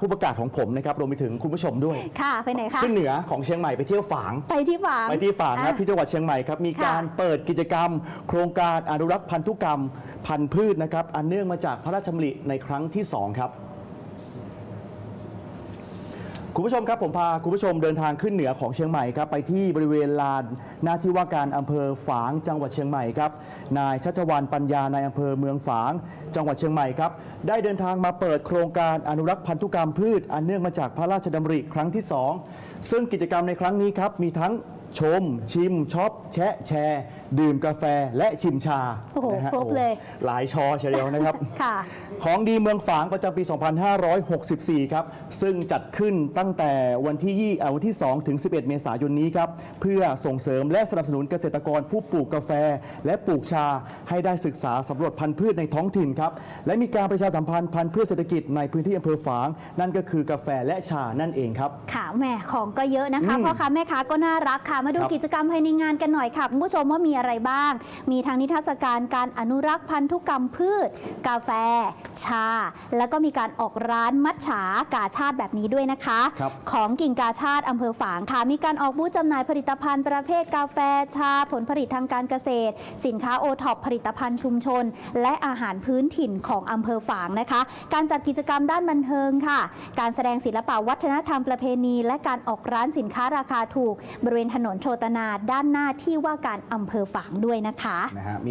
ผู้ประกาศของผมนะครับรวมไปถึงคุณผู้ชมด้วยค่ะไปไหนคะขึ้นเหนือของเชียงใหม่ไปเที่ยวฝางไปที่ฝางไปที่ฝางครับอะที่จังหวัดเชียงใหม่ครับมีค่ะการเปิดกิจกรรม โครงการอนุรักษ์พันธุกรรม พันธุ์พืชนะครับอันเนื่องมาจากพระราชดำริในครั้งที่ 2 ครับ คุณผู้ชมครับผมพาคุณผู้ชมเดินทางขึ้นเหนือของเชียงใหม่ครับไปที่บริเวณลานหน้าที่ว่าการอำเภอฝางจังหวัดเชียงใหม่ครับนายชัชวานปัญญาในอำเภอเมืองฝาง จังหวัดเชียงใหม่ครับได้เดินทางมาเปิดโครงการอนุรักษ์พันธุกรรมพืช อันเนื่องมาจากพระราชดำริครั้งที่ 2 ซึ่งกิจกรรมในครั้งนี้ครับมีทั้งชม ชิมช็อปแชะแชร์ดื่มกาแฟและชิมชาโอ้โหนะฮะครบเลยหลายชอเชียวนะครับ ค่ะ ของดีเมืองฝางประจำปี 2564 ครับ ซึ่งจัดขึ้นตั้งแต่วันที่ยี่เอ่อวันที่ 2 ถึง 11 เมษายนนี้ครับ เพื่อส่งเสริมและสนับสนุนเกษตรกรผู้ปลูกกาแฟ และปลูกชาให้ได้ศึกษาสำรวจพันธุ์พืชในท้องถิ่นครับ และมีการประชาสัมพันธ์พันธุ์พืชเศรษฐกิจในพื้นที่อำเภอฝาง นั่นก็คือกาแฟและชานั่นเองครับ ค่ะแหมของก็เยอะนะคะอืมพ่อค้าแม่ค้าก็น่ารักค่ะ มาดูครับ กิจกรรมภายในงานกันหน่อยค่ะคุณผู้ชมว่ามีอะไรบ้าง มีทางนิทรรศการการอนุรักษ์พันธุกรรมพืช กาแฟ ชา แล้วก็มีการออกร้านมัทฉากาชาติแบบนี้ด้วยนะคะครับของกิ่งกาชาติอำเภอฝางค่ะ มีการออกบูธจำหน่ายผลิตภัณฑ์ประเภทกาแฟชาผลผลิตทางการเกษตร สินค้าโอท็อปผลิตภัณฑ์ชุมชน และอาหารพื้นถิ่นของอำเภอฝางนะคะ การจัดกิจกรรมด้านบันเทิงค่ะ การแสดงศิลปะวัฒนธรรมประเพณี และการออกร้านสินค้าราคาถูก บริเวณถนนโชตนาด้านหน้าที่ว่าการอำเภอฝางด้วยนะคะนะฮะมี